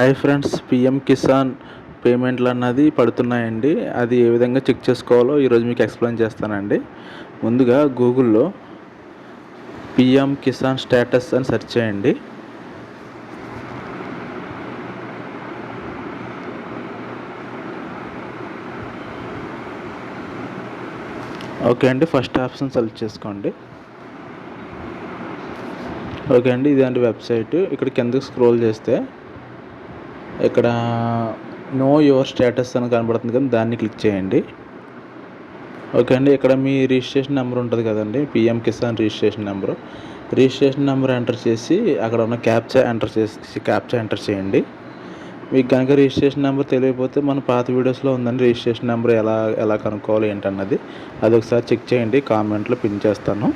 Hi friends PM Kisan పేమెంట్లు అన్నది పడుతున్నాయండి. అది ఏ విధంగా చెక్ చేసుకోవాలో ఈరోజు మీకు ఎక్స్ప్లెయిన్ చేస్తానండి. ముందుగా గూగుల్లో పిఎం కిసాన్ స్టేటస్ అని సెర్చ్ చేయండి. ఓకే అండి ఫస్ట్ ఆప్షన్ సెలెక్ట్ చేసుకోండి. ఓకే అండి ఇదండి వెబ్సైట్? ఇక్కడ కిందకి స్క్రోల్ చేస్తే ఇక్కడ నో యువర్ స్టేటస్ అని కనబడుతుంది కదా దాన్ని క్లిక్ చేయండి. ఓకే అండి ఇక్కడ మీ రిజిస్ట్రేషన్ నెంబర్ ఉంటుంది కదండి PM Kisan registration number. Registration number enter చేసి అక్కడ ఉన్న క్యాప్చా ఎంటర్ చేసి క్యాప్చా ఎంటర్ చేయండి. మీకు కనుక రిజిస్ట్రేషన్ నెంబర్ తెలియకపోతే మన పాత వీడియోస్లో ఉందండి రిజిస్ట్రేషన్ నెంబర్ ఎలా ఎలా కనుక్కోవాలి ఏంటన్నది. అది ఒకసారి చెక్ చేయండి కామెంట్లో పిన్ చేస్తాను.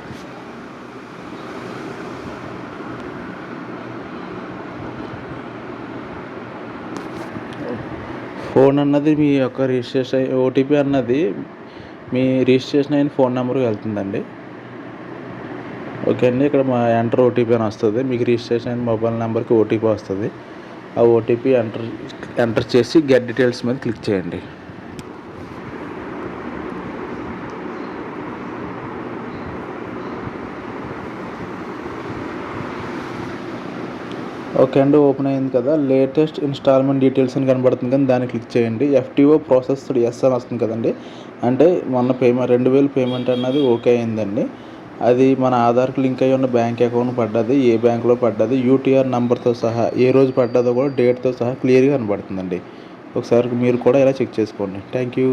ఫోన్ అన్నది మీ యొక్క రిజిస్ట్రేషన్ ఓటీపీ అన్నది మీ రిజిస్ట్రేషన్ అయిన ఫోన్ నెంబర్కి వెళ్తుందండి. ఓకే అండి ఇక్కడ మా ఎంటర్ ఓటీపీ అని వస్తుంది. మీకు రిజిస్ట్రేషన్ అయిన మొబైల్ నెంబర్కి ఓటీపీ వస్తుంది. ఆ ఓటీపీ ఎంటర్ ఎంటర్ చేసి గెట్ డీటెయిల్స్ మీద క్లిక్ చేయండి. ఓకే అండి ఓపెన్ అయింది కదా. లేటెస్ట్ ఇన్స్టాల్మెంట్ డీటెయిల్స్ అని కనబడుతుంది కానీ దాన్ని క్లిక్ చేయండి. ఎఫ్టీఓ ప్రాసెస్డ్ ఎస్ అని వస్తుంది కదండి. అంటే మొన్న పేమెంట్ రెండు వేలు పేమెంట్ అన్నది ఓకే అయిందండి. అది మన ఆధార్కి లింక్ అయ్యి ఉన్న బ్యాంక్ అకౌంట్ పడ్డది ఏ బ్యాంక్లో పడ్డది యూటీఆర్ నెంబర్తో సహా ఏ రోజు పడ్డదో కూడా డేట్తో సహా క్లియర్గా కనబడుతుందండి. ఒకసారి మీరు కూడా ఇలా చెక్ చేసుకోండి. Thank you.